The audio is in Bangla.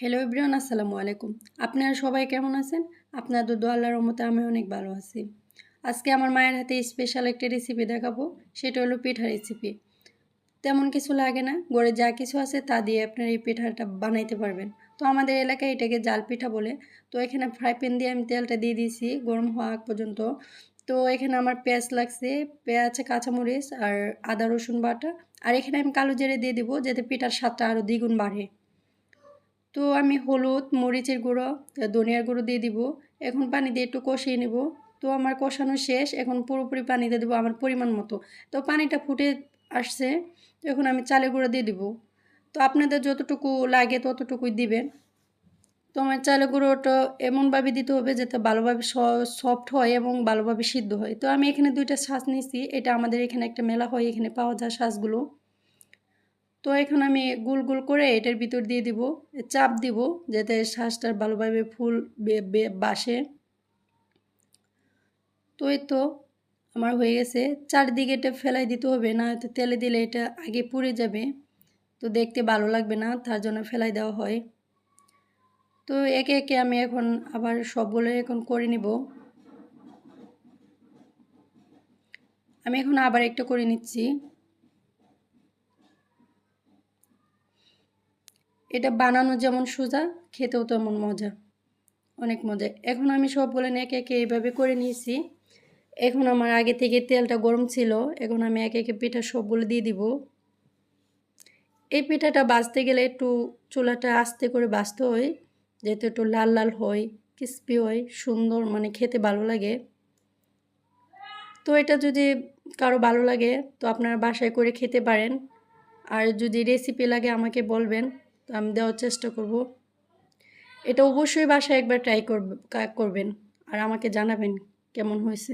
হ্যালো ইব্রিয়ান আসসালামু আলাইকুম। আপনারা সবাই কেমন আছেন? আপনাদের দোয়া আল্লাহর রহমতে আমি অনেক ভালো আছি। আজকে আমার মায়ের হাতে স্পেশাল একটা রেসিপি দেখাবো, সেটা হলো পিঠা রেসিপি তেমন কিছু লাগে না গড়ে যা কিছু আছে তা দিয়ে আপনারা এই পিঠাটা বানাইতে পারবেন। তো আমাদের এলাকায় এটাকে জাল পিঠা বলে। তো এখানে ফ্রাই প্যান দিয়ে আমি তেলটা দিয়ে দিয়েছি, গরম হওয়া পর্যন্ত। তো এখানে আমার পেঁয়াজ লাগছে, পেঁয়াজ, কাঁচামরিচ আর আদা, রসুন বাটা। আর এখানে আমি কালো জিরে দিয়ে দিব, যাতে পিঠার স্বাদটা আরও দ্বিগুণ বাড়ে। তো আমি হলুদ, মরিচের গুঁড়ো ধনিয়ার গুঁড়ো দিয়ে দিব। এখন পানি দিয়ে একটু কষিয়ে নেব। তো আমার কষানো শেষ। এখন পুরোপুরি পানি দিয়ে দেবো আমার পরিমাণ মতো। তো পানিটা ফুটে আসছে। এখন আমি চালের গুঁড়ো দিয়ে দিব। তো আপনাদের যতটুকু লাগে ততটুকুই দিবেন। তো আমার চালের গুঁড়োটা এমনভাবে দিতে হবে যাতে ভালোভাবে সফট হয় এবং ভালোভাবে সিদ্ধ হয়। তো আমি এখানে দুইটা শ্বাস নিয়েছি এটা আমাদের এখানে একটা মেলা হয়, এখানে পাওয়া যায় শ্বাসগুলো তো এখন আমি গোল গোল করে এটার ভিতর দিয়ে দিব, চাপ দিব যাতে শ্বাসটার ভালোভাবে ফুল বাসে। তো এই তো আমার হয়ে গেছে। চারদিকে এটা ফেলাই দিতে হবে, না তো তেলে দিলে এটা আগে পুড়ে যাবে। তো দেখতে ভালো লাগবে না, তার জন্য ফেলাই দেওয়া হয়। তো একে একে আমি এখন আবার সবগুলো এখন করে নিব। আমি এখন আবার একটা করে নিচ্ছি। এটা বানানো যেমন সোজা, খেতেও তেমন মজা। অনেক মজা। এখন আমি সবগুলো একে একে এইভাবে করে নিয়েছি। এখন আমার আগে থেকে তেলটা গরম ছিল, এখন আমি একে একে পিঠা সবগুলো দিয়ে দিব। এই পিঠাটা বাজতে গেলে একটু চুলাটা আস্তে করে বাজতে হয়, যেহেতু একটু লাল লাল হয় ক্রিস্পি হয়, সুন্দর মানে খেতে ভালো লাগে। তো এটা যদি কারও ভালো লাগে, তো আপনারা বাসায় করে খেতে পারেন। আর যদি রেসিপি লাগে আমাকে বলবেন। তো আমি দেওয়ার চেষ্টা করব। এটা অবশ্যই বাসায় একবার ট্রাই করবেন। আর আমাকে জানাবেন কেমন হয়েছে।